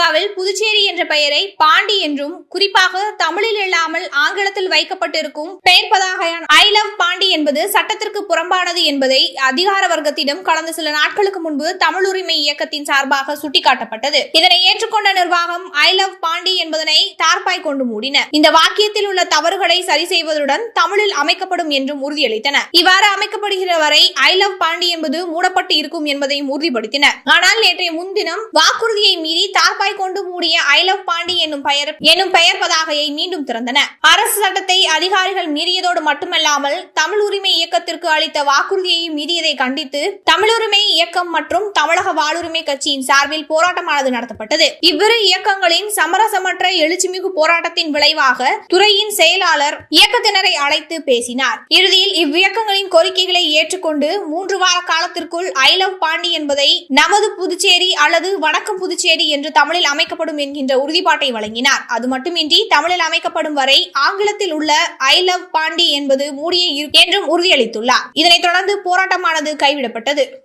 பூங்காவில் புதுச்சேரி என்ற பெயரை பாண்டி என்றும் குறிப்பாக தமிழில் இல்லாமல் ஆங்கிலத்தில் வைக்கப்பட்டிருக்கும் பெயர் பதாகையான ஐ லவ் பாண்டி என்பது சட்டத்திற்கு புறம்பானது என்பதை அதிகார வர்க்கத்திடம் கடந்த சில நாட்களுக்கு முன்பு தமிழ் உரிமை இயக்கத்தின் சார்பாக சுட்டிக்காட்டப்பட்டது. இதனை ஏற்றுக்கொண்ட நிர்வாகம் ஐ லவ் பாண்டி என்பது கொண்டு மூடின. இந்த வாக்கியத்தில் உள்ள தவறுகளை சரி செய்வதுடன் தமிழில் அமைக்கப்படும் என்றும் உறுதியளித்தன. இவ்வாறு அமைக்கப்படுகிற வரை ஐ லவ் பாண்டி என்பது மூடப்பட்டு இருக்கும் என்பதையும் உறுதிப்படுத்தின. ஆனால் நேற்றைய முன்தினம் வாக்குறுதியை மீறி தார்பாய் கொண்டு மூடிய ஐ லவ் பாண்டி என்னும் பெயர் என்னும் பெயர் பதாகையை மீண்டும் திறந்தன. அரசு சட்டத்தை அதிகாரிகள் மீறியதோடு மட்டுமல்லாமல் தமிழ் உரிமை இயக்கத்திற்கு அளித்த வாக்குறுதியை மீறியதை கண்டித்து தமிழுரிமை இயக்கம் மற்றும் தமிழக வாழ்வுரிமை கட்சியின் சார்பில் போராட்டமானது நடத்தப்பட்டது. இவ்விரு இயக்கங்களின் சமரசமற்ற எழுச்சிமிகு போராட்டத்தின் விளைவாக துறையின் செயலாளர் இயக்கத்தினரை அழைத்து பேசினார். இறுதியில் இவ்வியக்கங்களின் கோரிக்கைகளை ஏற்றுக்கொண்டு மூன்று வார காலத்திற்குள் ஐ லவ் பாண்டி என்பதை நமது புதுச்சேரி அல்லது வணக்கம் புதுச்சேரி என்று தமிழில் அமைக்கப்படும் என்கின்ற உறுதிப்பாட்டை வழங்கினார். அது மட்டுமின்றி தமிழில் அமைக்கப்படும் வரை ஆங்கிலத்தில் உள்ள ஐ லவ் பாண்டி என்பது மூடியே என்றும் உறுதியளித்துள்ளார். இதனைத் தொடர்ந்து போராட்டமானது கைவிடப்பட்டது.